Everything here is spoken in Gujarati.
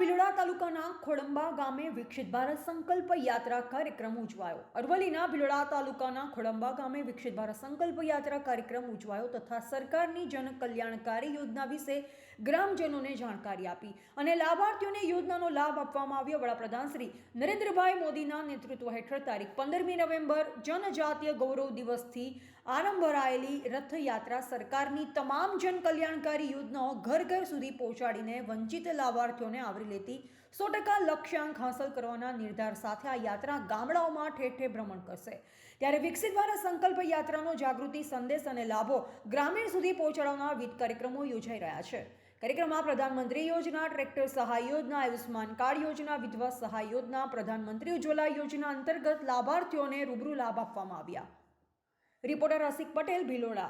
ભિલોડા તાલુકાના ખોડંબા ગામે વિકસિત ભારત સંકલ્પ યાત્રા કાર્યક્રમ ઉજવાયો. અરવલ્લીના ભીલોડા તાલુકાના ખોડંબા ગામે વિકસિત ભારત સંકલ્પ યાત્રા કાર્યક્રમ ઉજવાયો તથા સરકારની જન કલ્યાણકારી યોજના વિશે ગ્રામજનોને જાણકારી આપી અને લાભાર્થીઓને યોજનાનો લાભ આપવામાં આવ્યો. વડાપ્રધાન શ્રી નરેન્દ્રભાઈ મોદીના નેતૃત્વ હેઠળ તારીખ પંદરમી નવેમ્બર જનજાતીય ગૌરવ દિવસથી આરંભ કરાયેલી રથયાત્રા સરકારની તમામ જનકલ્યાણકારી યોજનાઓ ઘર ઘર સુધી પહોંચાડીને વંચિત લાભાર્થીઓને આવરી લેતી સો ટકા લક્ષ્યાંક હાંસલ કરવાના નિર્ધાર સાથે આ યાત્રા ગામડાઓમાં ઠેર ઠેર ભ્રમણ કરશે. ત્યારે વિકસિત ભારત સંકલ્પ યાત્રાનો જાગૃતિ, સંદેશ અને લાભો ગ્રામીણ સુધી પહોંચાડવાના વિવિધ કાર્યક્રમો યોજાઈ રહ્યા છે. કાર્યક્રમમાં પ્રધાનમંત્રી યોજના, ટ્રેક્ટર સહાય યોજના આયુષ્માન કાર્ડ યોજના, વિધવા સહાય યોજના, પ્રધાનમંત્રી ઉજ્જવલા યોજના અંતર્ગત લાભાર્થીઓને રૂબરૂ લાભ આપવામાં આવ્યા. રિપોર્ટર રસિક પટેલ, ભિલોડા.